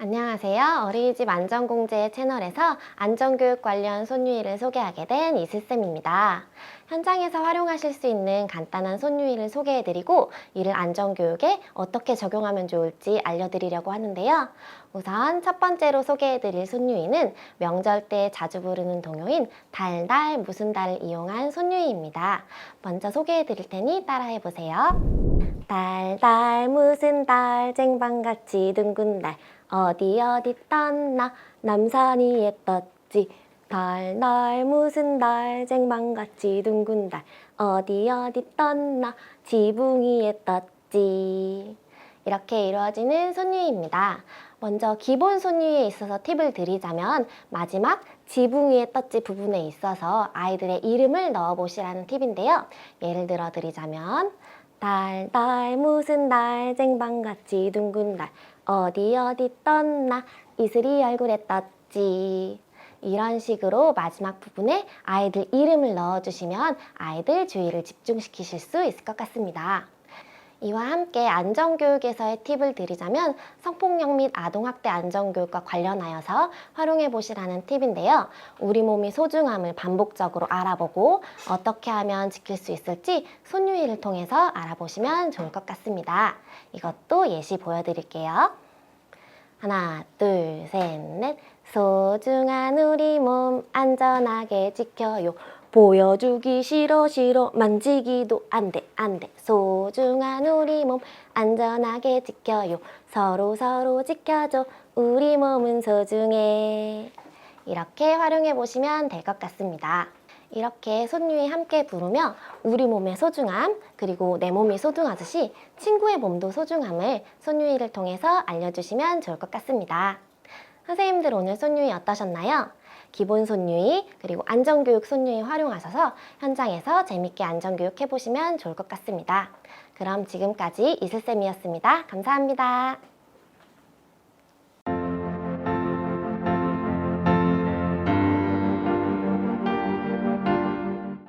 안녕하세요. 어린이집 안전공제 채널에서 안전교육 관련 손유이를 소개하게 된 이슬쌤입니다. 현장에서 활용하실 수 있는 간단한 손유이를 소개해드리고 이를 안전교육에 어떻게 적용하면 좋을지 알려드리려고 하는데요. 우선 첫 번째로 소개해드릴 손유이는 명절 때 자주 부르는 동요인 달달 무슨 달을 이용한 손유이입니다. 먼저 소개해드릴 테니 따라해보세요. 달달 무슨 달 쟁반같이 둥근 달 어디 어디 떴나? 남산 위에 떴지. 달달 무슨 달 쟁반같이 둥근 달 어디 어디 떴나? 지붕 위에 떴지. 이렇게 이루어지는 손유입니다. 먼저 기본 손유에 있어서 팁을 드리자면 마지막 지붕 위에 떴지 부분에 있어서 아이들의 이름을 넣어 보시라는 팁인데요. 예를 들어 드리자면 달 달 무슨 달 쟁반같이 둥근 달. 어디 어디 떴나? 이슬이 얼굴에 떴지. 이런 식으로 마지막 부분에 아이들 이름을 넣어주시면 아이들 주의를 집중시키실 수 있을 것 같습니다. 이와 함께 안전교육에서의 팁을 드리자면 성폭력 및 아동학대 안전교육과 관련하여서 활용해 보시라는 팁인데요. 우리 몸이 소중함을 반복적으로 알아보고 어떻게 하면 지킬 수 있을지 손유이를 통해서 알아보시면 좋을 것 같습니다. 이것도 예시 보여드릴게요. 하나, 둘, 셋, 넷. 소중한 우리 몸 안전하게 지켜요. 보여주기 싫어 싫어. 만지기도 안 돼 안 돼. 소중한 우리 몸 안전하게 지켜요. 서로 서로 지켜줘. 우리 몸은 소중해. 이렇게 활용해 보시면 될 것 같습니다. 이렇게 손유이 함께 부르며 우리 몸의 소중함 그리고 내 몸이 소중하듯이 친구의 몸도 소중함을 손유이를 통해서 알려주시면 좋을 것 같습니다 선생님들 오늘 손유이 어떠셨나요? 기본 손유이 그리고 안전교육 손유이 활용하셔서 현장에서 재밌게 안전교육 해보시면 좋을 것 같습니다. 그럼 지금까지 이슬쌤이었습니다. 감사합니다.